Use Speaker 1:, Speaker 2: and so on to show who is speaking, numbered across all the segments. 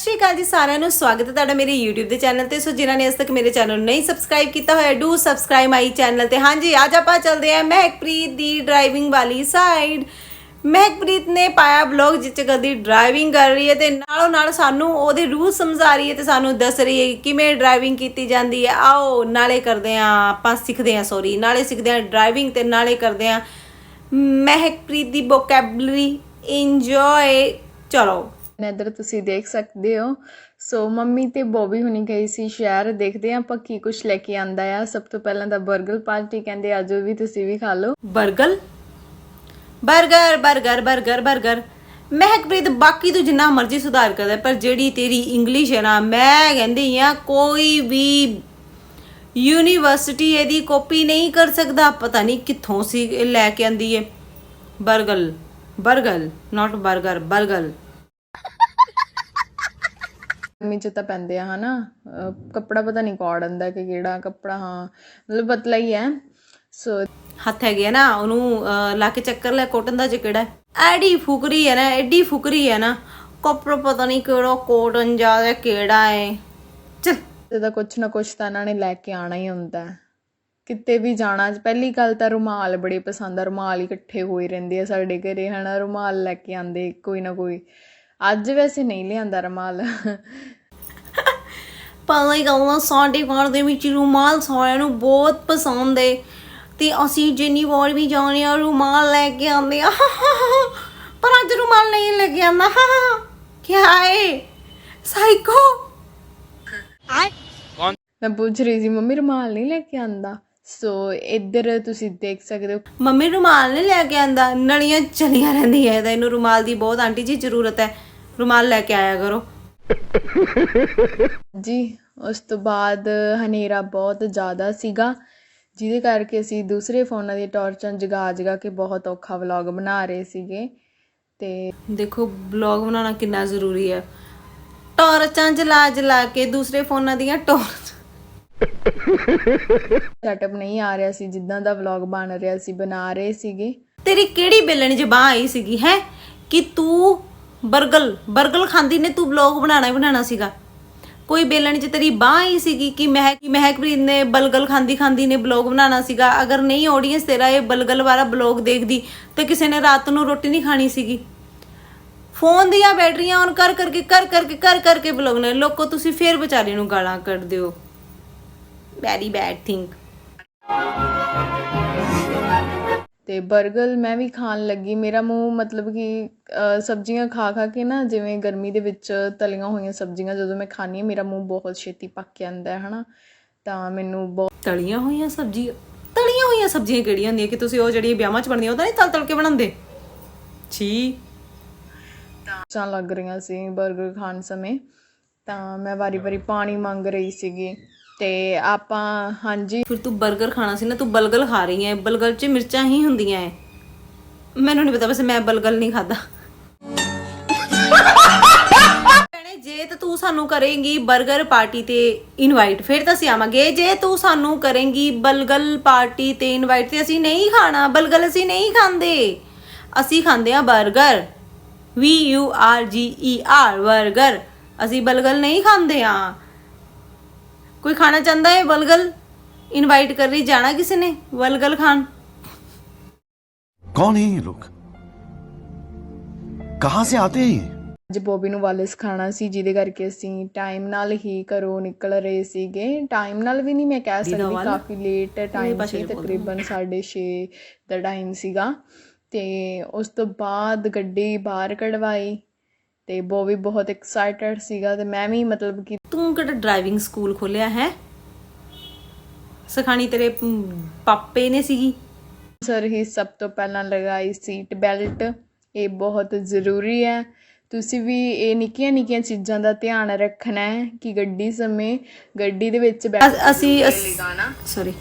Speaker 1: ਸ਼੍ਰੀ ਅਕਾਲ ਜੀ ਸਾਰਿਆਂ ਨੂੰ। ਸਵਾਗਤ ਹੈ ਤੁਹਾਡਾ ਮੇਰੇ YouTube ਦੇ ਚੈਨਲ ਤੇ। ਸੋ ਜਿਨ੍ਹਾਂ ਨੇ ਅਜੇ ਤੱਕ ਮੇਰੇ ਚੈਨਲ ਨੂੰ ਨਹੀਂ ਸਬਸਕ੍ਰਾਈਬ ਕੀਤਾ ਹੋਇਆ ਡੂ ਸਬਸਕ੍ਰਾਈਬ ਮਾਈ ਚੈਨਲ ਤੇ। ਹਾਂਜੀ, ਅੱਜ ਆਪਾਂ ਚੱਲਦੇ ਹਾਂ ਮਹਿਕਪ੍ਰੀਤ ਦੀ ਡਰਾਈਵਿੰਗ ਵਾਲੀ ਸਾਈਡ ਮਹਿਕਪ੍ਰੀਤ ਨੇ ਪਾਇਆ ਬਲੌਗ ਜਿਸ ਚ ਕਦੀ ਡਰਾਈਵਿੰਗ ਕਰ ਰਹੀ ਹੈ ਤੇ ਨਾਲੋਂ ਨਾਲ ਸਾਨੂੰ ਉਹਦੇ ਰੂਲ ਸਮਝਾ ਰਹੀ ਹੈ ਤੇ ਸਾਨੂੰ ਦੱਸ ਰਹੀ ਹੈ ਕਿ ਕਿਵੇਂ ਡਰਾਈਵਿੰਗ ਕੀਤੀ ਜਾਂਦੀ ਹੈ। ਆਓ, ਨਾਲੇ ਕਰਦੇ ਹਾਂ, ਆਪਾਂ ਸਿੱਖਦੇ ਹਾਂ ਸੌਰੀ ਨਾਲੇ ਸਿੱਖਦੇ ਹਾਂ ਡਰਾਈਵਿੰਗ ਤੇ ਨਾਲੇ ਕਰਦੇ ਹਾਂ। ਮਹਿਕਪ੍ਰੀਤ ਦੀ ਵੋਕੈਬਲਰੀ ਇੰਜੋਏ ਚਲੋ।
Speaker 2: ਇੱਧਰ ਤੁਸੀਂ ਦੇਖ ਸਕਦੇ ਹੋ। ਸੋ ਮੰਮੀ ਤੇ ਬੋਬੀ ਹੁਣੀ ਗਈ ਸੀ ਸ਼ਹਿਰ। ਦੇਖਦੇ ਹਾਂ ਆਪਾਂ ਕੀ ਕੁਝ ਲੈ ਕੇ ਆਂਦਾ ਆ। ਸਭ ਤੋਂ ਪਹਿਲਾਂ ਤਾਂ 버ਗਰ ਪਾਰਟੀ ਕਹਿੰਦੇ, ਆਜੋ ਵੀ ਤੁਸੀਂ ਵੀ ਖਾ ਲਓ।
Speaker 1: Burger? Burger burger burger burger. Mehakpreet, ਬਾਕੀ ਤੂੰ ਜਿੰਨਾ ਮਰਜ਼ੀ ਸੁਧਾਰ ਕਰਦਾ ਪਰ ਜਿਹੜੀ ਤੇਰੀ ਇੰਗਲਿਸ਼ ਹੈ ਨਾ, ਮੈਂ ਕਹਿੰਦੀ ਆ, ਕੋਈ ਵੀ ਯੂਨੀਵਰਸਿਟੀ ਇਹਦੀ ਕਾਪੀ ਨਹੀਂ ਕਰ ਸਕਦਾ। ਪਤਾ ਨਹੀਂ ਕਿੱਥੋਂ ਸੀ, ਇਹ ਲੈ ਕੇ ਆਂਦੀ ਏ। ਬਰਗਲ ਬਰਗਲ ਨਾਟ 버ਗਰ ਬਰਗਲ
Speaker 2: ਗਰਮੀ ਚ ਤਾਂ ਪੈਂਦੇ ਆ ਹਨਾ? ਕੱਪੜਾ ਪਤਾ ਨਹੀਂ ਕਾਟਨ ਦਾ ਕਿ ਕਿਹੜਾ ਕੱਪੜਾ ਹਾਂ। ਮਤਲਬ ਪਤਲਾ ਹੀ ਹੈ ਸੋ
Speaker 1: ਹੱਥ ਹੈਗੇ ਆ ਨਾ ਉਹਨੂੰ ਲਾ ਕੇ ਚੱਕਰ ਲੈ ਕੋਟਨ ਦਾ ਜਿਹੜਾ ਐਡੀ ਫੁਕਰੀ ਹੈ ਨਾ ਐਡੀ ਫੁਕਰੀ ਹੈ ਨਾ। ਕੱਪੜਾ ਪਤਾ ਨਹੀਂ ਕਿਹੜਾ ਕੋਟਨ ਜਾਂ ਕਿਹੜਾ ਹੈ ਚਲ।
Speaker 2: ਇਹਦਾ ਕੁਛ ਨਾ ਕੁਛ ਤਾਂ ਇਹਨਾਂ ਨੇ ਲੈ ਕੇ ਆਣਾ ਹੀ ਹੁੰਦਾ ਹੈ। ਕਿਤੇ ਵੀ ਜਾਣਾ ਪਹਿਲੀ ਗੱਲ ਤਾਂ ਰੁਮਾਲ ਬੜੇ ਪਸੰਦ ਆ। ਰੁਮਾਲ ਇਕੱਠੇ ਹੋਏ ਰਹਿੰਦੇ ਆ ਸਾਡੇ ਘਰੇ ਹਨਾ? ਰੁਮਾਲ ਲੈ ਕੇ ਆਂਦੇ ਕੋਈ ਨਾ ਕੋਈ। ਅੱਜ ਵੈਸੇ ਨਹੀਂ ਲਿਆਂਦਾ ਰੁਮਾਲ।
Speaker 1: ਪਹਿਲੀ ਗੱਲ ਨਾ ਸਾਡੇ ਘਰ ਦੇ ਵਿੱਚ ਰੁਮਾਲ ਸਾਰਿਆਂ ਨੂੰ ਬਹੁਤ ਪਸੰਦ ਹੈ ਤੇ ਅਸੀਂ ਜਿੰਨੀ ਵਾਰ ਵੀ ਜਾਂਦੇ ਆ ਰੁਮਾਲ ਲੈ ਕੇ ਆਉਂਦੇ ਆ। ਪਰ ਅੱਜ ਰੁਮਾਲ ਨਹੀਂ ਲੈ ਕੇ ਆਂਦਾ। ਕੀ ਹੈ ਸਾਈਕੋ।
Speaker 2: ਮੈਂ ਪੁੱਛ ਰਹੀ ਸੀ ਮੰਮੀ ਰੁਮਾਲ ਨਹੀਂ ਲੈ ਕੇ ਆਂਦਾ? ਸੋ ਇੱਧਰ ਤੁਸੀਂ ਦੇਖ ਸਕਦੇ ਹੋ।
Speaker 1: ਮੰਮੀ ਰੁਮਾਲ ਨਹੀਂ ਲੈ ਕੇ ਆਂਦਾ। ਨਲੀਆਂ ਚਲੀਆਂ ਰਹਿੰਦੀਆਂ ਇਹਦਾ। ਇਹਨੂੰ ਰੁਮਾਲ ਦੀ ਬਹੁਤ ਆਂਟੀ ਜੀ ਜ਼ਰੂਰਤ ਹੈ। ਰੁਮਾਲ ਲੈ ਕੇ ਆਇਆ ਕਰੋ।
Speaker 2: ਜੀ ਉਸ ਤੋਂ ਬਾਅਦ ਹਨੇਰਾ ਬਹੁਤ ਜ਼ਿਆਦਾ ਸੀਗਾ ਜਿਹਦੇ ਕਰਕੇ ਅਸੀਂ ਦੂਸਰੇ ਫੋਨਾਂ ਦੀ ਟਾਰਚਾਂ ਜਗਾ ਜਗਾ ਕੇ ਬਹੁਤ ਔਖਾ ਵਲੌਗ ਬਣਾ ਰਹੇ ਸੀਗੇ। ਤੇ
Speaker 1: ਦੇਖੋ ਬਲੌਗ ਬਣਾਉਣਾ ਕਿੰਨਾ ਜ਼ਰੂਰੀ ਹੈ। ਟਾਰਚਾਂ ਜਲਾ ਜਲਾ ਕੇ ਦੂਸਰੇ ਫੋਨਾਂ ਦੀਆਂ ਟਾਰਚ
Speaker 2: ਸੈਟਅਪ ਨਹੀਂ ਆ ਰਿਹਾ ਸੀ ਜਿੱਦਾਂ ਦਾ ਵਲੌਗ ਬਣ ਰਿਹਾ ਸੀ ਬਣਾ ਰਹੇ ਸੀਗੇ।
Speaker 1: ਤੇਰੀ ਕਿਹੜੀ ਬੇਲਣ ਜ਼ਬਾਨ ਆਈ ਸੀਗੀ ਹੈ? ਕਿ ਤੂੰ ਬਰਗਲ ਬਰਗਲ ਖਾਂਦੀ ਨੇ, ਤੂੰ ਵਲੌਗ ਬਣਾਣਾ ਹੀ ਬਣਾਣਾ ਸੀਗਾ। ਕੋਈ ਬੇਲਣ ਚ ਤੇਰੀ ਬਾਹ ਹੀ ਸੀਗੀ ਕਿ ਮਹਿਕ ਮਹਿਕਪ੍ਰੀਤ ਨੇ ਬਲਗਲ ਖਾਂਦੀ ਖਾਂਦੀ ਨੇ ਬਲੌਗ ਬਣਾਣਾ ਸੀਗਾ? ਅਗਰ ਨਹੀਂ ਆਡੀਅנס ਤੇਰਾ ਇਹ ਬਲਗਲ ਵਾਲਾ ਬਲੌਗ ਦੇਖਦੀ ਤੇ ਕਿਸੇ ਨੇ ਰਾਤ ਨੂੰ ਰੋਟੀ ਨਹੀਂ ਖਾਣੀ ਸੀਗੀ। ਫੋਨ ਦੀਆਂ ਬੈਟਰੀਆਂ ਔਨ ਕਰ ਕਰਕੇ ਕਰ ਕਰਕੇ ਕਰ ਕਰਕੇ ਬਲੌਗ ਨੇ। ਲੋਕੋ, ਤੁਸੀਂ ਫੇਰ ਵਿਚਾਰੇ ਨੂੰ ਗਾਲਾਂ ਕੱਢਦੇ ਹੋ ਵੈਰੀ ਬੈਡ ਥਿੰਕ
Speaker 2: ਤੇ 버ਗਰ ਮੈਂ ਵੀ ਖਾਣ ਲੱਗੀ। ਮੇਰਾ ਮੂੰਹ ਮਤਲਬ ਕਿ ਸਬਜ਼ੀਆਂ ਖਾ ਖਾ ਕੇ ਨਾ ਜਿਵੇਂ ਗਰਮੀ ਦੇ ਵਿੱਚ ਤਲੀਆਂ ਹੋਈਆਂ ਸਬਜ਼ੀਆਂ ਜਦੋਂ ਮੈਂ ਖਾਣੀ ਹੈ ਮੇਰਾ ਮੂੰਹ ਬਹੁਤ ਛੇਤੀ ਪੱਕ ਜਾਂਦਾ ਹੈ ਹਨਾ? ਤਾਂ ਮੈਨੂੰ ਬਹੁਤ
Speaker 1: ਤਲੀਆਂ ਹੋਈਆਂ ਸਬਜ਼ੀਆਂ ਤਲੀਆਂ ਹੋਈਆਂ ਸਬਜ਼ੀਆਂ ਕਿਹੜੀਆਂ ਹੁੰਦੀਆਂ? ਕਿ ਤੁਸੀਂ ਉਹ ਜਿਹੜੀਆਂ ਵਿਆਹਾਂ 'ਚ ਬਣਦੀਆਂ ਉਹ ਤਾਂ ਨਹੀਂ ਤਲ ਤਲ ਕੇ ਬਣਾਉਂਦੇ? ਛੀ।
Speaker 2: ਚਾਂ ਲੱਗ ਰਹੀਆਂ ਸੀ 버ਗਰ ਖਾਣ ਸਮੇਂ। ਤਾਂ ਮੈਂ ਵਾਰੀ-ਵਾਰੀ ਪਾਣੀ ਮੰਗ ਰਹੀ ਸੀਗੀ। ਤੇ ਆਪਾਂ, ਹਾਂਜੀ।
Speaker 1: ਫਿਰ ਤੂੰ 버ਗਰ ਖਾਣਾ ਸੀ ਨਾ, ਤੂੰ ਬਲਗਲ ਖਾ ਰਹੀ ਹੈ ਬਲਗਲ 'ਚ ਮਿਰਚਾਂ ਹੀ ਹੁੰਦੀਆਂ ਐ। ਮੈਨੂੰ ਨਹੀਂ ਪਤਾ ਵੈਸੇ ਮੈਂ ਬਲਗਲ ਨਹੀਂ ਖਾਦਾ ਭੈਣੇ, ਜੇ ਤਾਂ ਤੂੰ ਸਾਨੂੰ ਕਰੇਂਗੀ 버ਗਰ ਪਾਰਟੀ ਤੇ ਇਨਵਾਈਟ ਫਿਰ ਤਾਂ ਅਸੀਂ ਆਵਾਂਗੇ। ਜੇ ਤੂੰ ਸਾਨੂੰ ਕਰੇਂਗੀ ਬਲਗਲ ਪਾਰਟੀ ਤੇ ਇਨਵਾਈਟ ਤੇ ਅਸੀਂ ਨਹੀਂ ਖਾਣਾ। ਬਲਗਲ ਅਸੀਂ ਨਹੀਂ ਖਾਂਦੇ। ਅਸੀਂ ਖਾਂਦੇ ਆ 버ਗਰ V U R G E R 버ਗਰ ਅਸੀਂ ਬਲਗਲ ਨਹੀਂ ਖਾਂਦੇ ਆ ਕੋਈ ਖਾਣਾ ਚਾਹੁੰਦਾ ਹੈ? ਵਲਗਲ? ਇਨਵਾਈਟ ਕਰ ਰਹੀ ਜਾਣਾ ਕਿਸੇ ਨੇ? ਵਲਗਲ ਖਾਣ।
Speaker 3: ਕੌਣ ਹੈ ਲੋਕ? ਕਹਾਂ ਸੇ ਆਤੇ ਹੈ ਇਹ?
Speaker 2: ਅੱਜ ਬੋਬੀ ਨੂੰ ਵਾਲਸ ਖਾਣਾ ਸੀ ਜਿਹਦੇ ਕਰਕੇ ਅਸੀਂ ਟਾਈਮ ਨਾਲ ਹੀ ਘਰੋਂ ਨਿਕਲ ਰਹੇ ਸੀਗੇ। ਟਾਈਮ ਨਾਲ ਵੀ ਨਹੀਂ ਮੈਂ ਕਹਿ ਸਕਦੀ ਕਾਫੀ ਲੇਟ ਟਾਈਮ ਸੀ ਤਕਰੀਬਨ 6:30 ਦਾ ਟਾਈਮ ਸੀਗਾ। ਤੇ ਉਸ ਤੋਂ ਬਾਅਦ ਗੱਡੀ ਬਾਹਰ ਕਢਵਾਈ। ਤੇ ਬੋਬੀ ਬਹੁਤ ਐਕਸਾਈਟਡ ਸੀਗਾ ਤੇ ਮੈਂ ਵੀ ਮਤਲਬ ਕਿ
Speaker 1: ਤੂੰ ਕਿਹੜਾ ਡਰਾਈਵਿੰਗ ਸਕੂਲ ਖੋਲਿਆ ਹੈ? ਸਿਖਾਣੀ ਤੇਰੇ ਪਾਪੇ ਨੇ ਸੀਗੀ।
Speaker 2: ਸਰ ਹੀ ਸਭ ਤੋਂ ਪਹਿਲਾਂ ਲਗਾਈ ਸੀਟ ਬੈਲਟ ਇਹ ਬਹੁਤ ਜ਼ਰੂਰੀ ਹੈ। ਤੁਸੀਂ ਵੀ ਇਹ ਨਿੱਕੀਆਂ ਨਿੱਕੀਆਂ ਚੀਜ਼ਾਂ ਦਾ ਧਿਆਨ ਰੱਖਣਾ ਹੈ ਕਿ ਗੱਡੀ ਸਮੇਂ ਗੱਡੀ ਦੇ ਵਿੱਚ ਬੈਠ
Speaker 1: ਅਸ- ਅਸੀਂ ਸੌਰੀ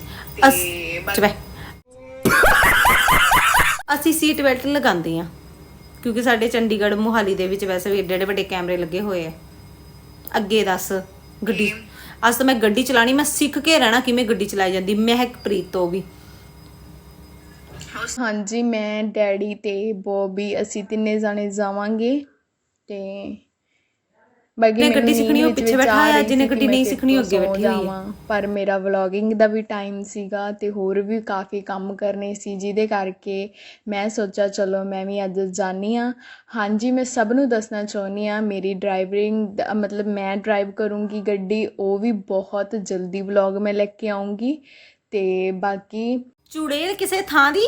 Speaker 1: ਅਸੀਂ ਸੀਟ ਬੈਲਟ ਲਗਾਉਂਦੇ ਆ ਕਿਉਂਕਿ ਸਾਡੇ ਚੰਡੀਗੜ੍ਹ ਮੁਹਾਲੀ ਦੇ ਵਿੱਚ ਵੈਸੇ ਵੀ ਏਡੇ ਏਡੇ ਵੱਡੇ ਕੈਮਰੇ ਲੱਗੇ ਹੋਏ ਆ। ਅੱਗੇ ਦੱਸ ਗੱਡੀ। ਅੱਜ ਤਾਂ ਮੈਂ ਗੱਡੀ ਚਲਾਣੀ ਮੈਂ ਸਿੱਖ ਕੇ ਰਹਿਣਾ ਕਿਵੇਂ ਗੱਡੀ ਚਲਾਈ ਜਾਂਦੀ ਮਹਿਕਪ੍ਰੀਤ ਤੋਂ ਵੀ।
Speaker 2: ਹਾਂਜੀ ਮੈਂ ਡੈਡੀ ਤੇ ਬੋਬੀ ਅਸੀਂ ਤਿੰਨੇ ਜਾਣੇ ਜਾਵਾਂਗੇ ਤੇ ਬਾਕੀ
Speaker 1: ਜਿਹਨੇ ਗੱਡੀ ਸਿੱਖਣੀ ਉਹ ਪਿੱਛੇ ਬੈਠਾ
Speaker 2: ਆ
Speaker 1: ਜਿਹਨੇ ਗੱਡੀ
Speaker 2: ਮੈਂ
Speaker 1: ਨਹੀਂ ਸਿੱਖਣੀ ਉਹ ਅੱਗੇ ਬੈਠੀ ਹੋਈ।
Speaker 2: ਜਾਵਾਂ। ਪਰ ਮੇਰਾ ਵਲੌਗਿੰਗ ਦਾ ਵੀ ਟਾਈਮ ਸੀਗਾ ਤੇ ਹੋਰ ਵੀ ਕਾਫੀ ਕੰਮ ਕਰਨੇ ਸੀ ਜਿਹਦੇ ਕਰਕੇ ਮੈਂ ਸੋਚਿਆ ਚਲੋ ਮੈਂ ਵੀ ਅੱਜ ਜਾਨੀ ਆ ਹਾਂਜੀ ਮੈਂ ਸਭ ਨੂੰ ਦੱਸਣਾ ਚਾਹੁੰਦੀ ਆ ਮੇਰੀ ਡਰਾਈਵਿੰਗ ਮਤਲਬ ਮੈਂ ਡਰਾਈਵ ਕਰੂੰਗੀ ਗੱਡੀ ਉਹ ਵੀ ਬਹੁਤ ਜਲਦੀ ਵਲੌਗ ਮੈਂ ਲੈ ਕੇ ਆਉਂਗੀ ਤੇ ਬਾਕੀ
Speaker 1: ਚੁੜੇਲ ਕਿਸੇ ਥਾਂ ਦੀ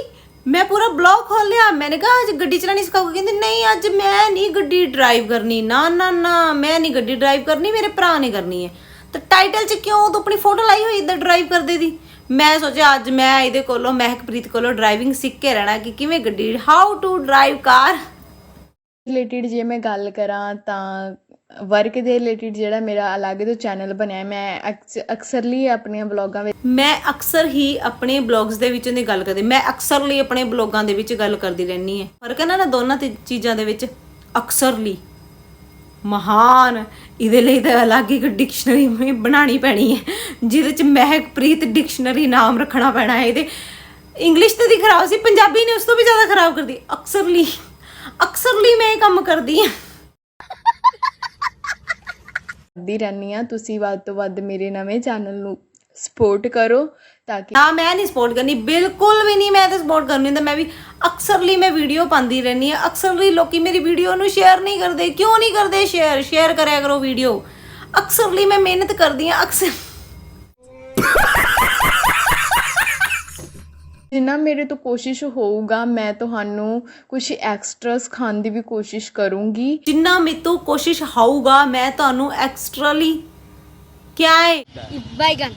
Speaker 1: ਮੈਂ ਪੂਰਾ ਬਲੌਗ ਖੋਲ ਲਿਆ। ਮੈਨੇ ਕਹਾ, ਅੱਜ ਗੱਡੀ ਚਲਾਣੀ ਸਿਖਾਓਗੇ? ਕਹਿੰਦੇ, ਨਹੀਂ, ਅੱਜ ਮੈਂ ਨਹੀਂ ਗੱਡੀ ਡਰਾਈਵ ਕਰਨੀ। ਨਾ ਨਾ ਨਾ, ਮੈਂ ਨਹੀਂ ਗੱਡੀ ਡਰਾਈਵ ਕਰਨੀ, ਮੇਰੇ ਭਰਾ ਨੇ ਕਰਨੀ ਹੈ। ਤਾਂ ਟਾਈਟਲ 'ਚ ਕਿਉਂ ਤੂੰ ਆਪਣੀ ਫੋਟੋ ਲਾਈ ਹੋਈ ਇਦਾਂ ਡਰਾਈਵ ਕਰਦੇ ਦੀ? ਮੈਂ ਸੋਚਿਆ, ਅੱਜ ਮੈਂ ਇਹਦੇ ਕੋਲੋਂ ਮਹਿਕਪ੍ਰੀਤ ਕੋਲੋਂ ਡਰਾਈਵਿੰਗ ਸਿੱਖ ਕੇ ਰਹਿਣਾ ਕਿ ਕਿਵੇਂ ਗੱਡੀ how to drive car
Speaker 2: related ਜੇ ਮੈਂ ਗੱਲ ਕਰਾਂ ਤਾਂ ਵਰਕ ਦੇ ਰਿਲੇਟਡ ਜਿਹੜਾ ਮੇਰਾ ਅਲੱਗ ਤੋਂ ਚੈਨਲ ਬਣਿਆ ਮੈਂ ਅਕਸ- ਅਕਸਰਲੀ ਆਪਣੀਆਂ ਵਲੌਗਾਂ ਵਿੱਚ
Speaker 1: ਮੈਂ ਅਕਸਰ ਹੀ ਆਪਣੇ ਬਲੌਗਸ ਦੇ ਵਿੱਚ ਦੀ ਗੱਲ ਕਰਦੀ, ਮੈਂ ਅਕਸਰ ਲਈ ਆਪਣੇ ਬਲੌਗਾਂ ਦੇ ਵਿੱਚ ਗੱਲ ਕਰਦੀ ਰਹਿੰਦੀ ਹੈ। ਫ਼ਰਕ ਹੈ ਨਾ ਦੋਨਾਂ ਤੇ ਚੀਜ਼ਾਂ ਦੇ ਵਿੱਚ ਅਕਸਰਲੀ ਮਹਾਨ, ਇਹਦੇ ਲਈ ਤਾਂ ਅਲੱਗ ਇੱਕ ਡਿਕਸ਼ਨਰੀ ਬਣਾਣੀ ਪੈਣੀ ਹੈ, ਜਿਹਦੇ ਚ ਮਹਿਕਪ੍ਰੀਤ ਡਿਕਸ਼ਨਰੀ ਨਾਮ ਰੱਖਣਾ ਪੈਣਾ ਹੈ ਇਹਦੇ। ਇੰਗਲਿਸ਼ ਤੇ ਦੀ ਖਰਾਬ ਸੀ, ਪੰਜਾਬੀ ਨੇ ਉਸ ਤੋਂ ਵੀ ਜ਼ਿਆਦਾ ਖਰਾਬ ਕਰਦੀ ਅਕਸਰਲੀ ਅਕਸਰਲੀ ਮੈਂ ਇਹ ਕੰਮ ਕਰਦੀ ਹਾਂ।
Speaker 2: ਕਰਦੀ ਰਹਿੰਦੀ ਆ ਤੁਸੀਂ ਵੱਧ ਤੋਂ ਵੱਧ ਮੇਰੇ ਨਵੇਂ ਚੈਨਲ ਨੂੰ ਸਪੋਰਟ ਕਰੋ ਤਾਂ ਕਿ
Speaker 1: ਨਾ, ਮੈਂ ਨਹੀਂ ਸਪੋਰਟ ਕਰਨੀ, ਬਿਲਕੁਲ ਵੀ ਨਹੀਂ ਮੈਂ ਤਾਂ ਸਪੋਰਟ ਕਰਨੀ ਹੁੰਦਾ। ਮੈਂ ਵੀ ਅਕਸਰਲੀ ਮੈਂ ਵੀਡੀਓ ਪਾਉਂਦੀ ਰਹਿੰਦੀ ਆ ਅਕਸਰਲੀ ਲੋਕੀ ਮੇਰੀ ਵੀਡੀਓ ਨੂੰ ਸ਼ੇਅਰ ਨਹੀਂ ਕਰਦੇ। ਕਿਉਂ ਨਹੀਂ ਕਰਦੇ ਸ਼ੇਅਰ ਸ਼ੇਅਰ ਕਰਿਆ ਕਰੋ ਵੀਡੀਓ ਅਕਸਰਲੀ ਮੈਂ ਮਿਹਨਤ ਕਰਦੀ ਆ ਅਕਸਰ
Speaker 2: ਜਿੰਨਾ ਮੇਰੇ ਤੋਂ ਕੋਸ਼ਿਸ਼ ਹੋਊਗਾ ਮੈਂ ਤੁਹਾਨੂੰ ਕੁਝ ਐਕਸਟਰਾ ਸਿਖਾਉਣ ਦੀ ਵੀ ਕੋਸ਼ਿਸ਼ ਕਰੂੰਗੀ।
Speaker 1: ਜਿੰਨਾ ਮੇਤੋਂ ਕੋਸ਼ਿਸ਼ ਹੋਊਗਾ ਮੈਂ ਤੁਹਾਨੂੰ ਐਕਸਟਰਲੀ ਕਿਆ ਹੈ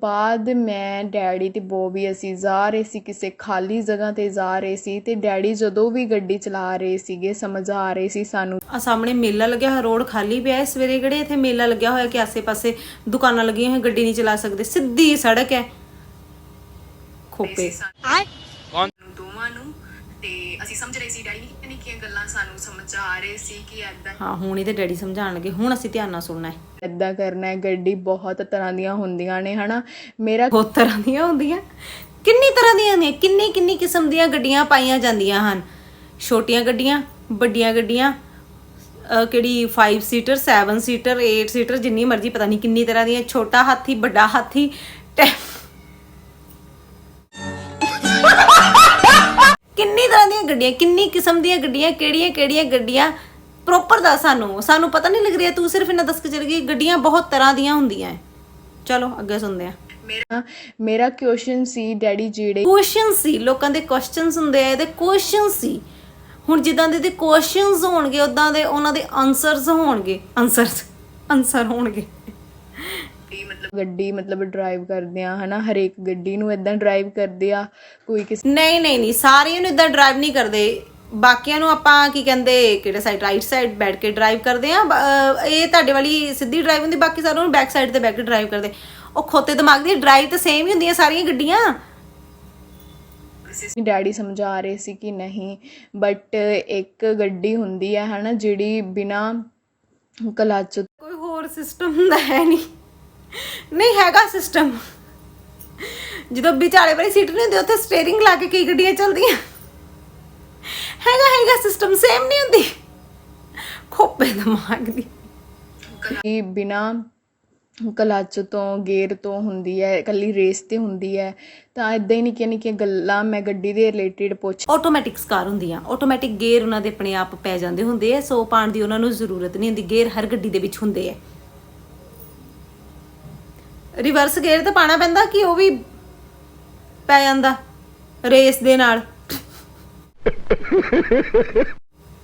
Speaker 2: ਬਾਅਦ ਮੈਂ ਡੈਡੀ ਤੇ ਬੋਬੀ ਅਸੀਂ ਜਾ ਰਹੇ ਸੀ ਕਿਸੇ ਖਾਲੀ ਜਗ੍ਹਾ ਤੇ ਜਾ ਰਹੇ ਸੀ ਤੇ ਡੈਡੀ ਜਦੋਂ ਵੀ ਗੱਡੀ ਚਲਾ ਰਹੇ ਸੀਗੇ ਸਮਝ ਆ ਰਹੇ ਸੀ ਸਾਨੂੰ।
Speaker 1: ਆ ਸਾਹਮਣੇ ਮੇਲਾ ਲੱਗਿਆ ਹੋਇਆ ਰੋਡ ਖਾਲੀ ਪਿਆ ਹੈ ਸਵੇਰੇ ਕਿਹੜੇ ਇੱਥੇ ਮੇਲਾ ਲੱਗਿਆ ਹੋਇਆ ਕਿ ਆਸੇ-ਪਾਸੇ ਦੁਕਾਨਾਂ ਲੱਗੀਆਂ ਹੋਈਆਂ ਗੱਡੀ ਨਹੀਂ ਚਲਾ ਸਕਦੇ ਸਿੱਧੀ ਸੜਕ ਹੈ। ਖੋਪੇ।
Speaker 2: ਦੋਵਾਂ ਨੂੰ। ਤੇ ਅਸੀਂ ਸਮਝ ਰਹੇ ਸੀ ਡੈਡੀ ਨਿੱਕੀਆਂ ਨਿੱਕੀਆਂ ਗੱਲਾਂ ਸਾਨੂੰ ਸਮਝ ਆ ਰਹੇ ਸੀ ਕਿ ਐਦਾਂ
Speaker 1: ਹਾਂ। ਹੁਣ ਇਹਦੇ ਡੈਡੀ ਸਮਝਾਉਣ ਲੱਗੇ ਹੁਣ ਅਸੀਂ ਧਿਆਨ ਨਾਲ ਸੁਣਨਾ ਹੈ।
Speaker 2: ਐਦਾਂ ਕਰਨਾ ਹੈ ਗੱਡੀ ਬਹੁਤ ਤਰ੍ਹਾਂ ਦੀਆਂ ਹੁੰਦੀਆਂ ਨੇ ਹਨਾ? ਮੇਰਾ
Speaker 1: ਬਹੁਤ ਤਰ੍ਹਾਂ ਦੀਆਂ ਹੁੰਦੀਆਂ। ਕਿੰਨੀ ਤਰ੍ਹਾਂ ਦੀਆਂ ਹੁੰਦੀਆਂ ਕਿੰਨੀ ਕਿੰਨੀ ਕਿਸਮ ਦੀਆਂ ਗੱਡੀਆਂ ਪਾਈਆਂ ਜਾਂਦੀਆਂ ਹਨ? ਛੋਟੀਆਂ ਗੱਡੀਆਂ ਵੱਡੀਆਂ ਗੱਡੀਆਂ ਕਿਹੜੀ 5 ਸੀਟਰ 7 ਸੀਟਰ 8 ਸੀਟਰ ਜਿੰਨੀ ਮਰਜ਼ੀ ਪਤਾ ਨਹੀਂ ਕਿੰਨੀ ਤਰ੍ਹਾਂ ਦੀਆਂ ਛੋਟਾ ਹਾਥੀ ਵੱਡਾ ਹਾਥੀ ਕਿੰਨੀ ਤਰ੍ਹਾਂ ਦੀਆਂ ਗੱਡੀਆਂ ਕਿੰਨੀ ਕਿਸਮ ਦੀਆਂ ਗੱਡੀਆਂ ਕਿਹੜੀਆਂ ਕਿਹੜੀਆਂ ਗੱਡੀਆਂ? ਪ੍ਰੋਪਰ ਦੱਸ ਸਾਨੂੰ। ਸਾਨੂੰ ਪਤਾ ਨਹੀਂ ਲੱਗ ਰਿਹਾ ਤੂੰ ਸਿਰਫ ਇਹਨਾਂ ਦੱਸ ਕੇ ਚਲ ਗਈ ਗੱਡੀਆਂ ਬਹੁਤ ਤਰ੍ਹਾਂ ਦੀਆਂ ਹੁੰਦੀਆਂ ਹੈ ਚਲੋ ਅੱਗੇ ਸੁਣਦੇ ਹਾਂ।
Speaker 2: ਮੇਰਾ ਮੇਰਾ ਕੁਐਸਚਨ ਸੀ ਡੈਡੀ ਜਿਹੜੇ
Speaker 1: ਕੁਐਸਚਨ ਸੀ ਲੋਕਾਂ ਦੇ ਕੁਐਸਚਨਸ ਹੁੰਦੇ ਆ ਇਹਦੇ ਕੁਐਸਚਨ ਸੀ। ਹੁਣ ਜਿੱਦਾਂ ਦੇ ਦੇ ਕੁਐਸਚਨਸ ਹੋਣਗੇ ਉਦਾਂ ਦੇ ਉਹਨਾਂ ਦੇ ਆਨਸਰਸ ਹੋਣਗੇ। ਆਨਸਰਸ ਆਨਸਰ ਹੋਣਗੇ।
Speaker 2: ਮਤਲਬ ਗੱਡੀ ਮਤਲਬ ਡਰਾਈਵ ਕਰਦੇ ਆ ਹਨਾ? ਹਰੇਕ ਗੱਡੀ ਨੂੰ ਇਦਾਂ ਡਰਾਈਵ ਕਰਦੇ ਆ ਕੋਈ ਕਿਸੇ
Speaker 1: ਨਹੀਂ ਨਹੀਂ ਨਹੀਂ ਸਾਰਿਆਂ ਨੂੰ ਇਦਾਂ ਡਰਾਈਵ ਨਹੀਂ ਕਰਦੇ। ਬਾਕੀਆਂ ਨੂੰ ਆਪਾਂ ਕੀ ਕਹਿੰਦੇ ਕਿਹੜੇ ਸਾਈਡ ਰਾਈਟ ਸਾਈਡ ਬੈਠ ਕੇ ਡਰਾਈਵ ਕਰਦੇ ਆ ਇਹ ਤੁਹਾਡੇ ਵਾਲੀ ਸਿੱਧੀ ਡਰਾਈਵ ਹੁੰਦੀ ਬਾਕੀ ਸਾਰਿਆਂ ਨੂੰ ਬੈਕ ਸਾਈਡ ਤੇ ਬੈਠ ਕੇ ਡਰਾਈਵ ਕਰਦੇ। ਉਹ ਖੋਤੇ ਦਿਮਾਗ ਦੀ ਡਰਾਈਵ ਤਾਂ ਸੇਮ ਹੀ ਹੁੰਦੀਆਂ ਸਾਰੀਆਂ ਗੱਡੀਆਂ।
Speaker 2: ਡੈਡੀ ਸਮਝਾ ਰਹੇ ਸੀ ਕਿ ਨਹੀਂ ਬਟ ਇੱਕ ਗੱਡੀ ਹੁੰਦੀ ਹੈ ਹਨਾ ਜਿਹੜੀ ਬਿਨਾ ਕਲਚ
Speaker 1: ਕੋਈ ਹੋਰ ਸਿਸਟਮ ਹੁੰਦਾ ਹੈ ਨਹੀਂ। ਨਹੀਂ ਹੈਗਾ ਸਿਸਟਮ ਜਦੋਂ ਵਿਚਾਲੇ ਵਾਲੀ ਸੀਟ ਨਹੀਂ ਹੁੰਦੀ ਉੱਥੇ ਸਟੀਅਰਿੰਗ ਲਾ ਕੇ ਕਈ ਗੱਡੀਆਂ ਚੱਲਦੀਆਂ? ਹੈਗਾ ਹੈਗਾ ਸਿਸਟਮ ਸੇਮ ਨਹੀਂ ਹੁੰਦੀ। ਖੋਪੇ ਦਿਮਾਗ ਦੀ।
Speaker 2: ਕਿ ਬਿਨਾ ਕਲਚ ਤੋਂ ਗੇਅਰ ਤੋਂ ਹੁੰਦੀ ਹੈ ਇਕੱਲੀ ਰੇਸ ਤੇ ਹੁੰਦੀ ਹੈ ਤਾਂ ਇਦਾਂ ਹੀ ਨਿੱਕੀਆਂ ਨਿੱਕੀਆਂ ਗੱਲਾਂ ਮੈਂ ਗੱਡੀ ਦੇ ਰਿਲੇਟਡ ਪੁੱਛ
Speaker 1: ਆਟੋਮੈਟਿਕ ਕਾਰ ਹੁੰਦੀਆਂ ਆਟੋਮੈਟਿਕ ਗੇਅਰ ਉਹਨਾਂ ਦੇ ਆਪਣੇ ਆਪ ਪੈ ਜਾਂਦੇ ਹੁੰਦੇ ਆ ਸੋ ਪਾਣ ਦੀ ਉਹਨਾਂ ਨੂੰ ਜ਼ਰੂਰਤ ਨਹੀਂ ਹੁੰਦੀ। ਗੇਅਰ ਹਰ ਗੱਡੀ ਦੇ ਵਿੱਚ ਹੁੰਦੇ ਆ। ਰਿਵਰਸ ਗੇਅਰ ਤਾਂ ਪਾਣਾ ਪੈਂਦਾ ਕਿ ਉਹ ਵੀ ਪੈ ਜਾਂਦਾ ਰੇਸ ਦੇ ਨਾਲ?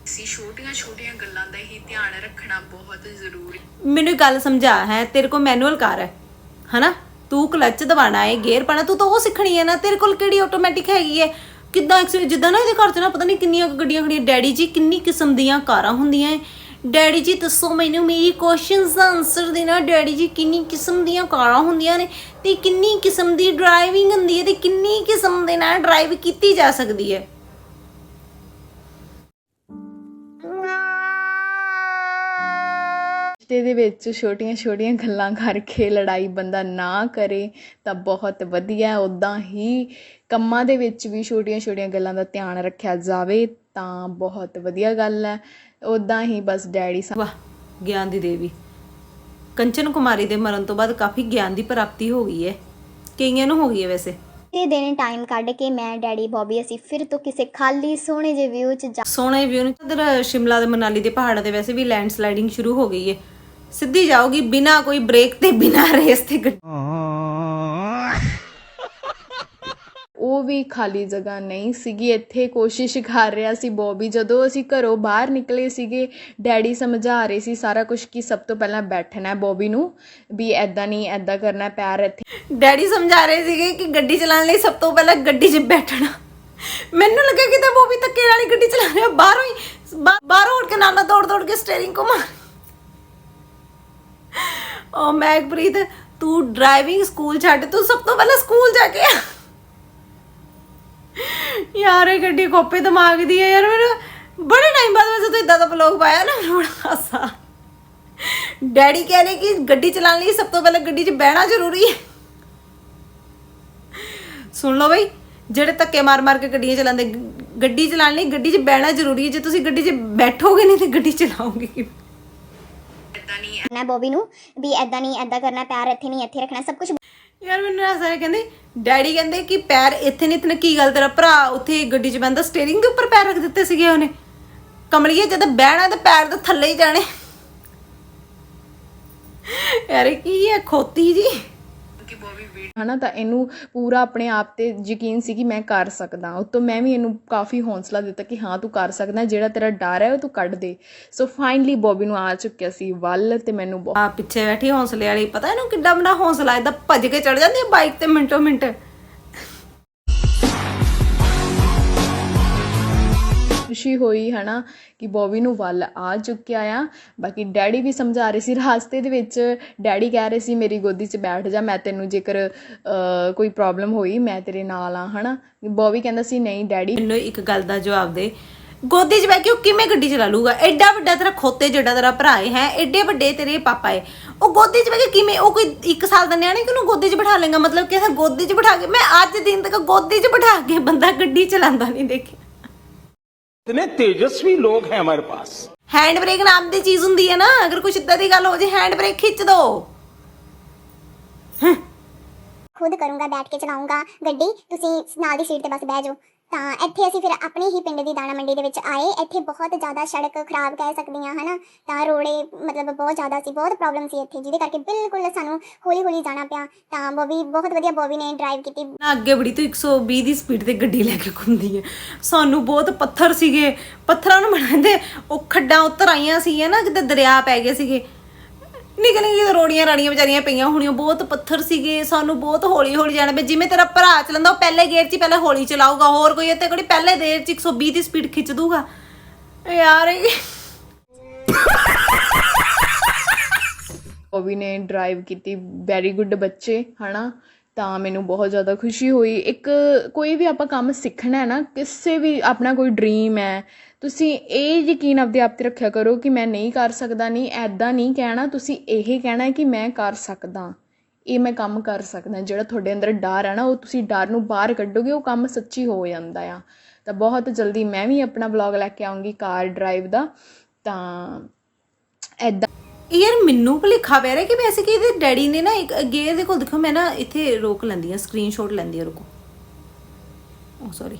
Speaker 2: ਸੀ ਛੋਟੀਆਂ ਛੋਟੀਆਂ ਗੱਲਾਂ ਦਾ ਹੀ ਧਿਆਨ ਰੱਖਣਾ ਬਹੁਤ ਜ਼ਰੂਰੀ।
Speaker 1: ਮੈਨੂੰ ਇੱਕ ਗੱਲ ਸਮਝਾ ਹੈ ਤੇਰੇ ਕੋਲ ਮੈਨੂਅਲ ਕਾਰ ਹੈ ਹਨਾ? ਤੂੰ ਕਲੱਚ ਦਬਾਣਾ ਹੈ ਗੇਅਰ ਪਾਣਾ ਤੂੰ ਤਾਂ ਉਹ ਸਿੱਖਣੀ ਹੈ ਨਾ ਤੇਰੇ ਕੋਲ ਕਿਹੜੀ ਆਟੋਮੈਟਿਕ ਹੈਗੀ ਹੈ ਕਿੱਦਾਂ ਜਿੱਦਾਂ ਨਾ ਇਹਦੇ ਘਰ 'ਚ ਨਾ ਪਤਾ ਨਹੀਂ ਕਿੰਨੀਆਂ ਗੱਡੀਆਂ ਖੜੀਆਂ ਡੈਡੀ ਜੀ ਕਿੰਨੀ ਕਿਸਮ ਦੀਆਂ ਕਾਰਾਂ ਹੁੰਦੀਆਂ ਹੈ ਡੈਡੀ ਜੀ ਦੱਸੋ ਮੈਨੂੰ ਮੇਰੀ ਕੁਐਸਚਨਸ ਦਾ ਆਨਸਰ ਦੇਣਾ। ਡੈਡੀ ਜੀ ਕਿੰਨੀ ਕਿਸਮ ਦੀਆਂ ਕਾਰਾਂ ਹੁੰਦੀਆਂ ਨੇ ਤੇ ਕਿੰਨੀ ਕਿਸਮ ਦੀ ਡਰਾਈਵਿੰਗ ਹੁੰਦੀ ਹੈ ਤੇ ਕਿੰਨੀ ਕਿਸਮ ਦੇ ਨਾਲ ਡਰਾਈਵ ਕੀਤੀ ਜਾ ਸਕਦੀ ਹੈ?
Speaker 2: ਰਿਸ਼ਤੇ ਦੇ ਵਿੱਚ ਛੋਟੀਆਂ ਛੋਟੀਆਂ ਗੱਲਾਂ ਕਰਕੇ ਲੜਾਈ ਬੰਦਾ ਨਾ ਕਰੇ ਤਾਂ ਬਹੁਤ ਵਧੀਆ। ਉਦਾਂ ਹੀ ਕੰਮਾਂ ਦੇ ਵਿੱਚ ਵੀ ਛੋਟੀਆਂ ਛੋਟੀਆਂ ਗੱਲਾਂ ਦਾ ਧਿਆਨ ਰੱਖਿਆ ਜਾਵੇ ਤਾਂ ਬਹੁਤ ਵਧੀਆ ਗੱਲ ਹੈ। ਉਦਾਂ ਹੀ ਬਸ ਡੈਡੀ ਸਾ-
Speaker 1: ਵਾਹ ਗਿਆਨ ਦੀ ਦੇਵੀ। ਕੰਚਨ ਕੁਮਾਰੀ ਦੇ ਮਰਨ ਤੋਂ ਬਾਅਦ ਕਾਫੀ ਗਿਆਨ ਦੀ ਪ੍ਰਾਪਤੀ ਹੋ ਗਈ ਹੈ ਕਈਆਂ ਨੂੰ ਹੋ ਗਈ ਹੈ ਵੈਸੇ।
Speaker 3: ਤੇ ਦਿਨ ਟਾਈਮ ਕੱਢ ਕੇ ਮੈਂ ਡੈਡੀ ਬੌਬੀ ਅਸੀਂ ਫਿਰ ਤੋਂ ਕਿਸੇ ਖਾਲੀ ਸੋਹਣੇ ਜਿਹੇ ਵਿਊ 'ਚ ਜਾ
Speaker 1: ਸੋਹਣੇ ਵਿਊ ਨੇ ਇਧਰ ਸ਼ਿਮਲਾ ਤੇ ਮਨਾਲੀ ਦੇ ਪਹਾੜਾਂ ਤੇ ਵੈਸੇ ਵੀ ਲੈਂਡ ਸਲਾਈਡਿੰਗ ਸ਼ੁਰੂ ਹੋ ਗਈ ਹੈ ਸਿੱਧੀ ਜਾਓਗੀ ਬਿਨਾ ਕੋਈ ਬ੍ਰੇਕ ਤੇ ਬਿਨਾ ਰੇਸ ਤੇ ਗੱਡੀ
Speaker 2: ਉਹ ਵੀ ਖਾਲੀ ਜਗ੍ਹਾ ਨਹੀਂ ਸੀਗੀ। ਇੱਥੇ ਕੋਸ਼ਿਸ਼ ਕਰ ਰਿਹਾ ਸੀ ਬੋਬੀ। ਜਦੋਂ ਅਸੀਂ ਘਰੋਂ ਬਾਹਰ ਨਿਕਲੇ ਸੀਗੇ ਡੈਡੀ ਸਮਝਾ ਰਹੇ ਸੀ ਸਾਰਾ ਕੁਝ ਕਿ ਸਭ ਤੋਂ ਪਹਿਲਾਂ ਬੈਠਣਾ ਹੈ ਬੋਬੀ ਨੂੰ ਵੀ ਐਦਾਂ ਨਹੀਂ ਐਦਾਂ ਕਰਨਾ ਹੈ, ਪੈਰ ਇੱਥੇ।
Speaker 1: ਡੈਡੀ ਸਮਝਾ ਰਹੇ ਸੀਗੇ ਕਿ ਗੱਡੀ ਚਲਾਉਣ ਲਈ ਸਭ ਤੋਂ ਪਹਿਲਾਂ ਗੱਡੀ 'ਚ ਬੈਠਣਾ। ਮੈਨੂੰ ਲੱਗਾ ਕਿ ਤਾਂ ਉਹ ਵੀ ਧੱਕੇ ਨਾਲ ਹੀ ਗੱਡੀ ਚਲਾ ਰਿਹਾ। ਬਾਹਰੋਂ ਹੀ ਬਾ- ਬਾਹਰੋਂ ਉੱਠ ਕੇ ਨਾਲ ਨਾਲ ਦੌੜ ਦੌੜ ਕੇ ਸਟੀਅਰਿੰਗ ਘੁਮਾ ਓ ਮੈਗਪ੍ਰੀਤ ਤੂੰ ਡਰਾਈਵਿੰਗ ਸਕੂਲ ਛੱਡ ਤੂੰ ਸਭ ਤੋਂ ਪਹਿਲਾਂ ਸਕੂਲ ਜਾ ਕੇ ਆ। ਯਾਰ, ਇਹ ਗੱਡੀ ਕੋਪੇ ਦਿਮਾਗ ਦੀ ਹੈ ਯਾਰ ਮੈਨੂੰ ਬੜੇ ਟਾਈਮ ਬਾਅਦ ਵੈਸੇ ਤੂੰ ਇਦਾਂ ਦਾ ਵਲੌਗ ਪਾਇਆ ਨਾ ਮੈਨੂੰ ਬੜਾ ਹਾਸਾ ਡੈਡੀ ਕਹਿ ਕਿ ਗੱਡੀ ਚਲਾਉਣ ਲਈ ਸਭ ਤੋਂ ਪਹਿਲਾਂ ਗੱਡੀ 'ਚ ਬਹਿਣਾ ਜ਼ਰੂਰੀ ਹੈ। ਸੁਣ ਲਓ ਬਈ, ਜਿਹੜੇ ਧੱਕੇ ਮਾਰ ਮਾਰ ਕੇ ਗੱਡੀਆਂ ਚਲਾਉਂਦੇ, ਗੱਡੀ ਚਲਾਉਣ ਲਈ ਗੱਡੀ 'ਚ ਬਹਿਣਾ ਜ਼ਰੂਰੀ ਹੈ, ਜੇ ਤੁਸੀਂ ਗੱਡੀ 'ਚ ਬੈਠੋਗੇ ਨਹੀਂ ਤੇ ਗੱਡੀ ਚਲਾਓਗੇ ਕਿਵੇਂ
Speaker 3: ਨਾ ਬੌਬੀ ਨੂੰ ਵੀ ਐਦਾਂ ਨਹੀਂ ਐਦਾਂ ਕਰਨਾ ਪੈਰ ਇੱਥੇ ਨਹੀਂ, ਇੱਥੇ ਰੱਖਣਾ, ਸਭ ਕੁਝ
Speaker 1: ਯਾਰ ਮੈਨੂੰ ਨਾ ਸਾਰੇ ਕਹਿੰਦੇ, ਡੈਡੀ ਕਹਿੰਦੇ ਕਿ ਪੈਰ ਇੱਥੇ ਨਹੀਂ ਇਤਨੇ ਕੀ ਗੱਲ ਤੇਰਾ ਭਰਾ ਉੱਥੇ ਗੱਡੀ 'ਚ ਬੰਦਾ ਸਟੀਅਰਿੰਗ ਦੇ ਉੱਪਰ ਪੈਰ ਰੱਖ ਦਿੱਤੇ ਸੀਗੇ ਉਹਨੇ। ਕਮਲੀਏ, ਜਦ ਬਹਿਣਾ ਤੇ ਪੈਰ ਤਾਂ ਥੱਲੇ ਹੀ ਜਾਣੇ। ਯਾਰ ਕੀ ਹੈ, ਖੋਤੀ ਜੀ?
Speaker 2: ਹਨਾ ਤਾਂ ਇਹਨੂੰ ਪੂਰਾ ਆਪਣੇ ਆਪ ਤੇ ਯਕੀਨ ਸੀ ਕਿ ਮੈਂ ਕਰ ਸਕਦਾ। ਉਤੋਂ ਮੈਂ ਵੀ ਇਹਨੂੰ ਕਾਫੀ ਹੌਸਲਾ ਦਿੱਤਾ ਕਿ ਹਾਂ ਤੂੰ ਕਰ ਸਕਦਾ ਜਿਹੜਾ ਤੇਰਾ ਡਰ ਹੈ ਉਹ ਤੂੰ ਕੱਢ ਦੇ। ਸੋ ਫਾਈਨਲੀ ਬੋਬੀ ਨੂੰ ਆ ਚੁੱਕਿਆ ਸੀ ਵੱਲ ਤੇ ਮੈਨੂੰ
Speaker 1: ਆ ਪਿੱਛੇ ਬੈਠੀ ਹੌਸਲੇ ਵਾਲੀ ਪਤਾ ਇਹਨੂੰ ਕਿੱਡਾ ਬੜਾ ਹੌਸਲਾ ਇਹਦਾ ਭੱਜ ਕੇ ਚੜ ਜਾਂਦੀ ਹੈ ਬਾਈਕ ਤੇ ਮਿੰਟੋ ਮਿੰਟ
Speaker 2: ਖੁਸ਼ੀ ਹੋਈ, ਹਨਾ, ਕਿ ਬੋਬੀ ਨੂੰ ਵੱਲ ਆ ਚੁੱਕਿਆ ਆ। ਬਾਕੀ ਡੈਡੀ ਵੀ ਸਮਝਾ ਰਹੇ ਸੀ ਰਾਸਤੇ ਦੇ ਵਿੱਚ, ਡੈਡੀ ਕਹਿ ਰਹੇ ਸੀ, ਮੇਰੀ ਗੋਦੀ 'ਚ ਬੈਠ ਜਾ, ਮੈਂ ਤੈਨੂੰ ਜੇਕਰ ਕੋਈ ਪ੍ਰੋਬਲਮ ਹੋਈ, ਮੈਂ ਤੇਰੇ ਨਾਲ ਆ, ਹਨਾ। ਬੋਬੀ ਕਹਿੰਦਾ ਸੀ, ਨਹੀਂ, ਡੈਡੀ
Speaker 1: ਮੈਨੂੰ ਇੱਕ ਗੱਲ ਦਾ ਜਵਾਬ ਦੇ। ਗੋਦੀ 'ਚ ਬਹਿ ਕੇ ਉਹ ਕਿਵੇਂ ਗੱਡੀ ਚਲਾ ਲੂਗਾ ਐਡਾ ਵੱਡਾ ਤੇਰਾ ਖੋਤੇ ਜਿਹੜਾ ਤੇਰਾ ਭਰਾ ਹੈ? ਐਡੇ ਵੱਡੇ ਤੇਰੇ ਪਾਪਾ ਹੈ ਉਹ ਗੋਦੀ 'ਚ ਬਹਿ ਕੇ ਕਿਵੇਂ, ਉਹ ਕੋਈ 1 ਸਾਲ ਦਾ ਨਿਆਣਾ ਕਿ ਗੋਦੀ 'ਚ ਬਿਠਾ ਲੇਗਾ ਮਤਲਬ ਕਿ ਇਹ ਗੋਦੀ 'ਚ ਬਿਠਾ ਕੇ, ਮੈਂ ਅੱਜ ਦਿਨ ਤੱਕ ਗੋਦੀ 'ਚ ਬਿਠਾ ਕੇ ਬੰਦਾ ਗੱਡੀ ਚਲਾਉਂਦਾ ਨਹੀਂ ਦੇਖਿਆ।
Speaker 4: इतने तेजस्वी लोग हैं हमारे पास
Speaker 1: ਹੈਂਡ ਬ੍ਰੇਕ ਨਾਮ ਦੀ ਚੀਜ਼ ਹੁੰਦੀ ਹੈ ਨਾ ਅਗਰ ਕੁਝ ਇਦਾਂ ਦੀ ਗੱਲ ਹੋ ਜੇ ਹੈਂਡ ਬ੍ਰੇਕ ਖਿੱਚ ਦੋ
Speaker 3: ਖੁਦ ਕਰੂੰਗਾ ਬੈਠ ਕੇ ਚਲਾਉਂਗਾ ਗੱਡੀ ਤੁਸੀਂ ਨਾਲ ਦੀ ਸੀਟ ਤੇ ਬਸ ਬਹਿ ਜਾਓ ਤਾਂ ਇੱਥੇ ਅਸੀਂ ਫਿਰ ਆਪਣੇ ਹੀ ਪਿੰਡ ਦੀ ਦਾਣਾ ਮੰਡੀ ਦੇ ਵਿੱਚ ਆਏ। ਇੱਥੇ ਬਹੁਤ ਜ਼ਿਆਦਾ ਸੜਕ ਖਰਾਬ ਕਹਿ ਸਕਦੀਆਂ, ਹਨਾ? ਤਾਂ ਰੋੜੇ ਮਤਲਬ ਬਹੁਤ ਜ਼ਿਆਦਾ ਸੀ, ਬਹੁਤ ਪ੍ਰੋਬਲਮ ਸੀ ਇੱਥੇ, ਜਿਹਦੇ ਕਰਕੇ ਬਿਲਕੁਲ ਸਾਨੂੰ ਹੌਲੀ ਹੌਲੀ ਜਾਣਾ ਪਿਆ। ਤਾਂ ਬੋਬੀ, ਬਹੁਤ ਵਧੀਆ ਬੋਬੀ ਨੇ ਡਰਾਈਵ ਕੀਤੀ।
Speaker 1: ਨਾ ਅੱਗੇ ਬੜੀ ਤੋਂ 120 ਦੀ ਸਪੀਡ ਤੇ ਗੱਡੀ ਲੈ ਕੇ ਘੁੰਮਦੀ ਹੈ ਸਾਨੂੰ ਬਹੁਤ ਪੱਥਰ ਸੀਗੇ, ਪੱਥਰਾਂ ਨੂੰ ਬਣਾਉਂਦੇ, ਉਹ ਖੱਡਾਂ ਉੱਤਰ ਆਈਆਂ ਸੀ ਨਾ, ਕਿਤੇ ਦਰਿਆ ਪੈ ਗਏ ਸੀਗੇ। ਨਿਕਲ ਨਿਕਲ ਰੋੜੀਆਂ ਰਾੜੀਆਂ ਵਿਚਾਰੀਆਂ ਪਈਆਂ ਹੋਣੀਆਂ, ਬਹੁਤ ਪੱਥਰ ਸੀਗੇ, ਸਾਨੂੰ ਬਹੁਤ ਹੌਲੀ ਹੌਲੀ ਜਾਣਾ ਪਿਆ ਜਿਵੇਂ ਤੇਰਾ ਭਰਾ ਚਲਾਉਂਦਾ ਉਹ ਪਹਿਲੇ ਗੇਅਰ 'ਚ ਹੀ ਪਹਿਲਾਂ ਹੌਲੀ ਚਲਾਊਗਾ, ਹੋਰ ਕੋਈ ਇੱਥੇ ਕੋਈ ਪਹਿਲੇ ਦੇਰ 'ਚ 120 ਦੀ ਸਪੀਡ ਖਿੱਚ ਦੂਗਾ। ਯਾਰ ਉਹ
Speaker 2: ਵੀ ਨੇ ਡਰਾਈਵ ਕੀਤੀ ਵੈਰੀ ਗੁੱਡ ਬੱਚੇ, ਹਨਾ? ਤਾਂ ਮੈਨੂੰ ਬਹੁਤ ਜ਼ਿਆਦਾ ਖੁਸ਼ੀ ਹੋਈ। ਇੱਕ ਕੋਈ ਵੀ ਆਪਾਂ ਕੰਮ ਸਿੱਖਣਾ ਨਾ, ਕਿਸੇ ਵੀ ਆਪਣਾ ਕੋਈ ਡਰੀਮ ਹੈ, ਤੁਸੀਂ ਇਹ ਯਕੀਨ ਆਪਦੇ ਆਪ ਤੇ ਰੱਖਿਆ ਕਰੋ ਕਿ ਮੈਂ ਨਹੀਂ ਕਰ ਸਕਦਾ, ਨਹੀਂ ਐਦਾਂ ਨਹੀਂ ਕਹਿਣਾ, ਤੁਸੀਂ ਇਹ ਕਹਿਣਾ ਕਿ ਮੈਂ ਕਰ ਸਕਦਾ। ਇਹ ਮੈਂ ਕੰਮ ਕਰ ਸਕਦਾ। ਜਿਹੜਾ ਤੁਹਾਡੇ ਅੰਦਰ ਡਰ ਹੈ ਨਾ, ਉਹ ਤੁਸੀਂ ਡਰ ਨੂੰ ਬਾਹਰ ਕੱਢੋਗੇ, ਉਹ ਕੰਮ ਸੱਚੀ ਹੋ ਜਾਂਦਾ ਆ। ਤਾਂ ਬਹੁਤ ਜਲਦੀ ਮੈਂ ਵੀ ਆਪਣਾ ਵਲੌਗ ਲੈ ਕੇ ਆਉਂਗੀ ਕਾਰ ਡਰਾਈਵ ਦਾ। ਤਾਂ ਐਦਾਂ
Speaker 1: ਯਾਰ ਮੈਨੂੰ ਭੁਲੇਖਾ ਪੈ ਰਿਹਾ ਕਿ ਵੈਸੇ ਕਿ ਇਹਦੇ ਡੈਡੀ ਨੇ ਨਾ ਇੱਕ ਗੇਅਰ ਦੇ ਕੋਲ ਦੇਖੋ ਮੈਂ ਨਾ ਇੱਥੇ ਰੋਕ ਲੈਂਦੀ ਆ ਸਕਰੀਨਸ਼ਾਟ ਲੈਂਦੀ ਆ ਰੁਕੋ। oh, ਓ ਸੌਰੀ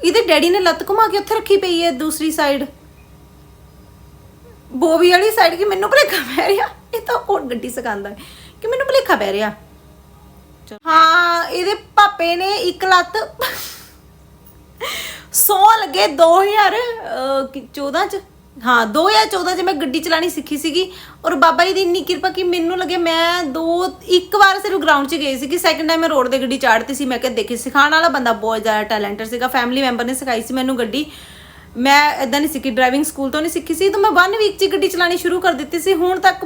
Speaker 1: ਇਹਦੇ ਡੈਡੀ ਨੇ ਲੱਤ ਘੁਮਾ ਕੇ ਉੱਥੇ ਰੱਖੀ ਪਈ ਹੈ ਦੂਸਰੀ ਸਾਈਡ ਬੋਬੀ ਵਾਲੀ ਸਾਈਡ ਕਿ ਮੈਨੂੰ ਭੁਲੇਖਾ ਪੈ ਰਿਹਾ? ਇਹ ਤਾਂ ਹੋਰ ਗੱਡੀ ਸਿਖਾਉਂਦਾ ਹੈ ਕਿ ਮੈਨੂੰ ਭੁਲੇਖਾ ਪੈ ਰਿਹਾ। ਹਾਂ, ਇਹਦੇ ਪਾਪੇ ਨੇ ਇੱਕ ਲੱਤ ਸੌ ਲੱਗੇ 2014 ਚ। ਹਾਂ 2014 ਚ ਮੈਂ ਗੱਡੀ ਚਲਾਣੀ ਸਿੱਖੀ ਸੀਗੀ ਔਰ ਬਾਬਾ ਜੀ ਦੀ ਇੰਨੀ ਕਿਰਪਾ ਕਿ ਮੈਨੂੰ ਲੱਗੇ ਮੈਂ ਦੋ, ਇੱਕ ਵਾਰ ਸਿਰਫ ਗਰਾਊਂਡ 'ਚ ਗਈ ਸੀਗੀ ਸੈਕਿੰਡ ਟਾਈਮ ਮੈਂ ਰੋਡ ਤੇ ਗੱਡੀ ਚਾੜਤੀ ਸੀ, ਮੈਂ ਕਿਹਾ ਦੇਖੀ, ਸਿਖਾਉਣ ਵਾਲਾ ਬੰਦਾ ਬਹੁਤ ਜ਼ਿਆਦਾ ਟੈਲੈਂਟਡ ਸੀਗਾ ਫੈਮਿਲੀ ਮੈਂਬਰ ਨੇ ਸਿਖਾਈ ਸੀ ਮੈਨੂੰ ਗੱਡੀ। ਮੈਂ ਇਦਾਂ ਨਹੀਂ ਸਿੱਖੀ ਡਰਾਈਵਿੰਗ ਸਕੂਲ ਤੋਂ ਨਹੀਂ ਸਿੱਖੀ ਸੀ, ਤਾਂ ਮੈਂ 1 ਵੀਕ 'ਚ ਗੱਡੀ ਚਲਾਣੀ ਸ਼ੁਰੂ ਕਰ ਦਿੱਤੀ ਸੀ, ਹੁਣ ਤੱਕ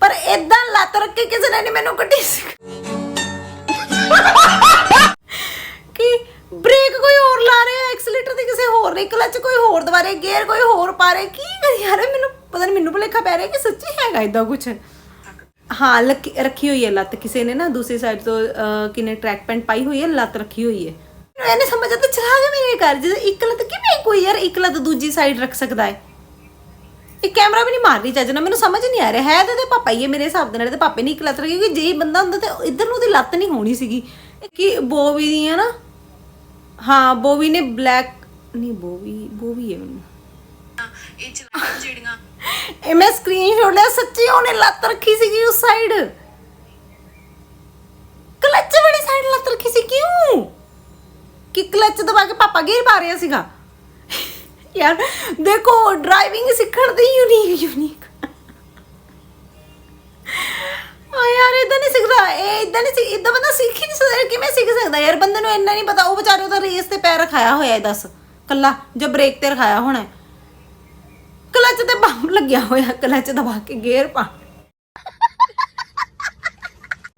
Speaker 1: ਪਰ ਇਦਾਂ ਲੱਤ ਰੱਖ ਕੇ ਕਿਸੇ ਨੇ ਨਹੀਂ ਮੈਨੂੰ ਗੱਡੀ ਸਿਖਾਈ। ਬ੍ਰੇਕ ਕੋਈ ਹੋਰ ਲਾ ਰਿਹਾ ਐਕਸਲੇਟਰ ਤੇ ਕਿਸੇ ਹੋਰ ਨੇ ਕਲਚ ਕੋਈ ਹੋਰ ਦਵਾਰੇ ਗੇਅਰ ਕੋਈ ਹੋਰ ਪਾ ਰਿਹਾ, ਕੀ ਕਰੀ ਯਾਰ ਇਹ ਮੈਨੂੰ ਪਤਾ ਨਹੀਂ ਮੈਨੂੰ ਭੁਲੇਖਾ ਪੈ ਰਿਹਾ ਕਿ ਸੱਚੀ ਹੈਗਾ ਇਦਾਂ ਕੁਝ ਹਾਂ ਰੱਖੀ ਹੋਈ ਹੈ ਲੱਤ, ਕਿਸੇ ਨੇ ਨਾ ਦੂਸਰੀ ਸਾਈਡ ਤੋਂ ਕਿਨੇ ਟਰੈਕ ਪੈਂਟ ਪਾਈ ਹੋਈ ਹੈ, ਲੱਤ ਰੱਖੀ ਹੋਈ ਹੈ। ਮੈਨੂੰ ਇਹਨੇ ਸਮਝ ਆਤਾ ਚਲਾ ਗਿਆ ਮੇਰੇ ਘਰ, ਜਦੋਂ ਇੱਕ ਲੱਤ ਕਿਵੇਂ ਕੋਈ ਯਾਰ ਇੱਕ ਲੱਤ ਦੂਜੀ ਸਾਈਡ ਰੱਖ ਸਕਦਾ ਹੈ? ਇਹ ਕੈਮਰਾ ਵੀ ਨਹੀਂ ਮਾਰ ਰਹੀ ਚੱਜ ਨਾਲ, ਮੈਨੂੰ ਸਮਝ ਨਹੀਂ ਆ ਰਿਹਾ। ਹੈ ਤੇ ਪਾਪਾ ਹੀ ਹੈ, ਮੇਰੇ ਹਿਸਾਬ ਦੇ ਨਾਲ ਤੇ ਪਾਪੇ ਨਹੀਂ ਇੱਕ ਲੱਤ ਕਿਉਂਕਿ ਜੇ ਬੰਦਾ ਹੁੰਦਾ ਤੇ ਇਧਰ ਨੂੰ ਉਹਦੀ ਲੱਤ ਨਹੀਂ ਹੋਣੀ ਸੀਗੀ। ਇਹ ਕੀ ਬੋਵੀ ਦੀ ਨਾ ਹਾਂ ਬੋਵੀ ਨੇ ਬਲੈਕ ਨਹੀਂ ਬੋਵੀ ਬੋਵੀ ਹੈ ਮੈਨੂੰ।
Speaker 2: ਇਹ ਚਲਾਉਣ ਜਿਹੜੀਆਂ
Speaker 1: ਇਹ ਮੈਂ ਸਕਰੀਨਸ਼ਾਟ ਲਿਆ ਸੱਚੀ ਉਹਨੇ ਲੱਤ ਰੱਖੀ ਸੀਗੀ ਉਸ ਸਾਈਡ ਕਲੱਚ ਵਾਲੀ ਸਾਈਡ ਲੱਤ ਰੱਖੀ ਸੀ ਕਿਉਂ? ਕਿ ਕਲੱਚ ਦਬਾ ਕੇ ਪਾਪਾ ਗੇਰ ਪਾ ਰਿਹਾ ਸੀਗਾ। ਯਾਰ ਦੇਖੋ ਡਰਾਈਵਿੰਗ ਸਿੱਖਣ ਦੀ ਯੂਨੀਕ ਯੂਨੀਕ ਇਹ ਇਦਾਂ ਨਹੀਂ ਸਿੱਖ ਇਦਾਂ ਬੰਦਾ ਸਿੱਖ ਹੀ ਨਹੀਂ ਸਕਦਾ ਕਿਵੇਂ ਸਿੱਖ ਸਕਦਾ ਯਾਰ? ਬੰਦੇ ਨੂੰ ਇੰਨਾ ਨਹੀਂ ਪਤਾ ਉਹ ਵਿਚਾਰੇ ਉਹਦਾ ਰੇਸ ਤੇ ਪੈਰ ਰਖਾਇਆ ਹੋਇਆ ਹੈ ਦੱਸ। ਕੱਲਾ ਜਾਂ ਬ੍ਰੇਕ ਤੇ ਰਖਾਇਆ ਹੋਣਾ ਕਲਚ ਤੇ ਬੰਬ ਲੱਗਿਆ ਹੋਇਆ ਕਲਚ ਦਬਾ ਕੇ ਗੇਅਰ ਪਾ।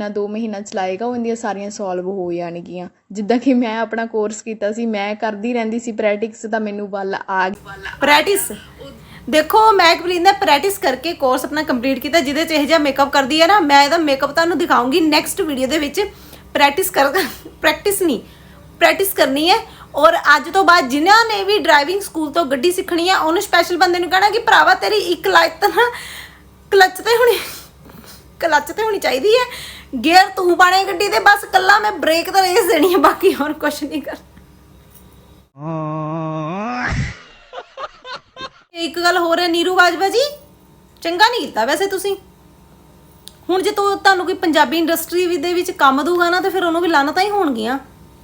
Speaker 2: ਨਾ 2 ਮਹੀਨਾ ਚਲਾਏਗਾ ਉਹਦੀਆਂ ਸਾਰੀਆਂ ਸੋਲਵ ਹੋ ਜਾਣਗੀਆਂ। ਜਿੱਦਾਂ ਕਿ ਮੈਂ ਆਪਣਾ ਕੋਰਸ ਕੀਤਾ ਸੀ ਮੈਂ ਕਰਦੀ ਰਹਿੰਦੀ ਸੀ ਪ੍ਰੈਕਟਿਸ ਤਾਂ ਮੈਨੂੰ ਵੱਲ ਆ ਗਈ
Speaker 1: ਪ੍ਰੈਕਟਿਸ ਦੇਖੋ, ਮੈਂ ਕਪਲੀਨ ਦਾ ਪ੍ਰੈਕਟਿਸ ਕਰਕੇ ਕੋਰਸ ਆਪਣਾ ਕੰਪਲੀਟ ਕੀਤਾ, ਜਿਹਦੇ ਚ ਇਹ ਜਿਹਾ ਮੇਕਅਪ ਕਰਦੀ ਹੈ ਨਾ, ਮੈਂ ਇਹਦਾ ਮੇਕਅਪ ਤੁਹਾਨੂੰ ਦਿਖਾਉਂਗੀ ਨੈਕਸਟ ਵੀਡੀਓ ਦੇ ਵਿੱਚ। ਪ੍ਰੈਕਟਿਸ ਕਰ ਪ੍ਰੈਕਟਿਸ ਨਹੀਂ ਪ੍ਰੈਕਟਿਸ ਕਰਨੀ ਹੈ। ਔਰ ਅੱਜ ਤੋਂ ਬਾਅਦ ਜਿਨ੍ਹਾਂ ਨੇ ਵੀ ਡਰਾਈਵਿੰਗ ਸਕੂਲ ਤੋਂ ਗੱਡੀ ਸਿੱਖਣੀ ਹੈ ਉਹਨੂੰ ਸਪੈਸ਼ਲ ਬੰਦੇ ਨੂੰ ਕਹਿਣਾ ਕਿ ਭਰਾਵਾ, ਤੇਰੀ ਇੱਕ ਲੱਤ ਨਾ ਕਲੱਚ ਤੇ ਹੋਣੀ ਕਲੱਚ ਤੇ ਹੋਣੀ ਚਾਹੀਦੀ ਹੈ। ਗੇਅਰ ਤੂੰ ਪਾਣੇ ਗੱਡੀ ਦੇ ਬਸ ਕੱਲਾ ਮੈਂ ਬ੍ਰੇਕ ਤੇ ਰੇਸ ਦੇਣੀ ਹੈ, ਬਾਕੀ ਹੋਰ ਕੁਝ ਨਹੀਂ ਕਰ ਗੱਲ ਹੋਰ ਹੈ ਨੀਰੂ ਬਾਜਵਾ ਜੀ? ਚੰਗਾ ਨਹੀਂ ਕੀਤਾ ਵੈਸੇ ਤੁਸੀਂ। ਹੁਣ ਜੇ ਤੂੰ ਤੁਹਾਨੂੰ ਕੋਈ ਪੰਜਾਬੀ ਇੰਡਸਟਰੀ ਦੇ ਵਿੱਚ ਕੰਮ ਦੂਗਾ ਨਾ, ਤੇ ਫਿਰ ਉਹਨੂੰ ਵੀ ਲਾਨਤਾਂ ਹੀ ਹੋਣਗੀਆਂ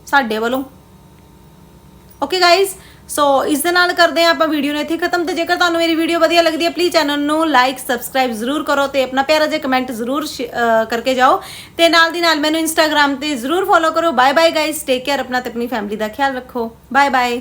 Speaker 1: ਸਾਡੇ ਵੱਲੋਂ। ਓਕੇ ਗਾਇਜ਼ ਸੋ ਇਸ ਦੇ ਨਾਲ ਕਰਦੇ ਹਾਂ ਆਪਾਂ ਵੀਡੀਓ ਨੂੰ ਇੱਥੇ ਖਤਮ, ਤੇ ਜੇਕਰ ਤੁਹਾਨੂੰ ਮੇਰੀ ਵੀਡੀਓ ਵਧੀਆ ਲੱਗਦੀ ਹੈ ਪਲੀਜ਼ ਚੈਨਲ ਨੂੰ ਲਾਈਕ ਸਬਸਕ੍ਰਾਈਬ ਜ਼ਰੂਰ ਕਰੋ, ਤੇ ਆਪਣਾ ਪਿਆਰਾ ਜਿਹਾ ਕਮੈਂਟ ਜ਼ਰੂਰ ਕਰਕੇ ਜਾਓ। ਤੇ ਨਾਲ ਦੀ ਨਾਲ ਮੈਨੂੰ ਇੰਸਟਾਗ੍ਰam ਤੇ ਜ਼ਰੂਰ ਫੋਲੋ ਕਰੋ। Bye bye guys take care ਆਪਣਾ ਤੇ ਆਪਣੀ ਫੈਮਿਲੀ ਦਾ ਖਿਆਲ ਰੱਖੋ। Bye bye